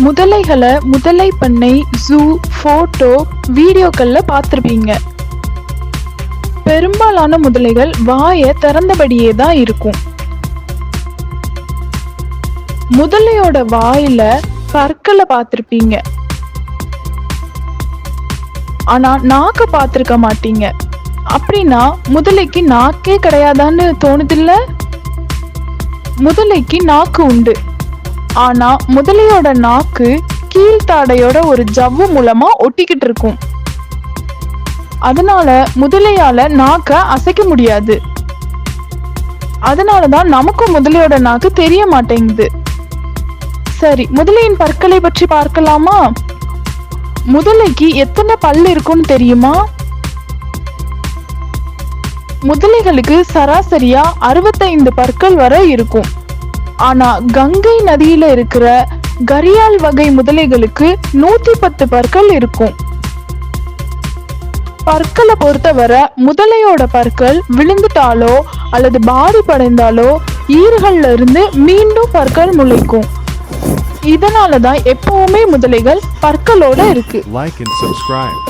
முதலைகளை முதலை பண்ணை zoo photo வீடியோக்கள்ல பார்த்துருப்பீங்க. பெரும்பாலான முதலைகள் வாயை திறந்தபடியே தான் இருக்கும். முதலையோட வாயில பற்களை பார்த்துருப்பீங்க. ஆனா நாக்க பார்த்துருக்க மாட்டீங்க. அப்படின்னா முதலைக்கு நாக்கே கிடையாதான்னு தோணுதில்ல? முதலைக்கு நாக்கு உண்டு. ஆனா முதலையோட நாக்கு கீழ்த்தாடையோட ஒரு ஜவ்வு மூலமா ஒட்டிக்கிட்டு இருக்கும். அதனால முதலையால நாக்க அசைக்க முடியாது. அதனாலதான் நமக்கும் முதலையோட நாக்கு தெரிய மாட்டேங்குது. சரி முதலையின் பற்களை பற்றி பார்க்கலாமா? முதலைக்கு எத்தனை பல் இருக்கும்னு தெரியுமா? முதலைகளுக்கு சராசரியா அறுபத்தைந்து பற்கள் வரை இருக்கும். ஆனா கங்கை நதியில இருக்கிற கரியால் வகை முதலைகளுக்கு நூத்தி பத்து பற்கள் இருக்கும். பற்களை பொறுத்தவரை முதலையோட பற்கள் விழுந்துட்டாலோ அல்லது பாதிப்படைந்தாலோ ஈறுகள்ல இருந்து மீண்டும் பற்கள் முளைக்கும். இதனாலதான் எப்பவுமே முதலைகள் பற்களோட இருக்கு. Like and subscribe.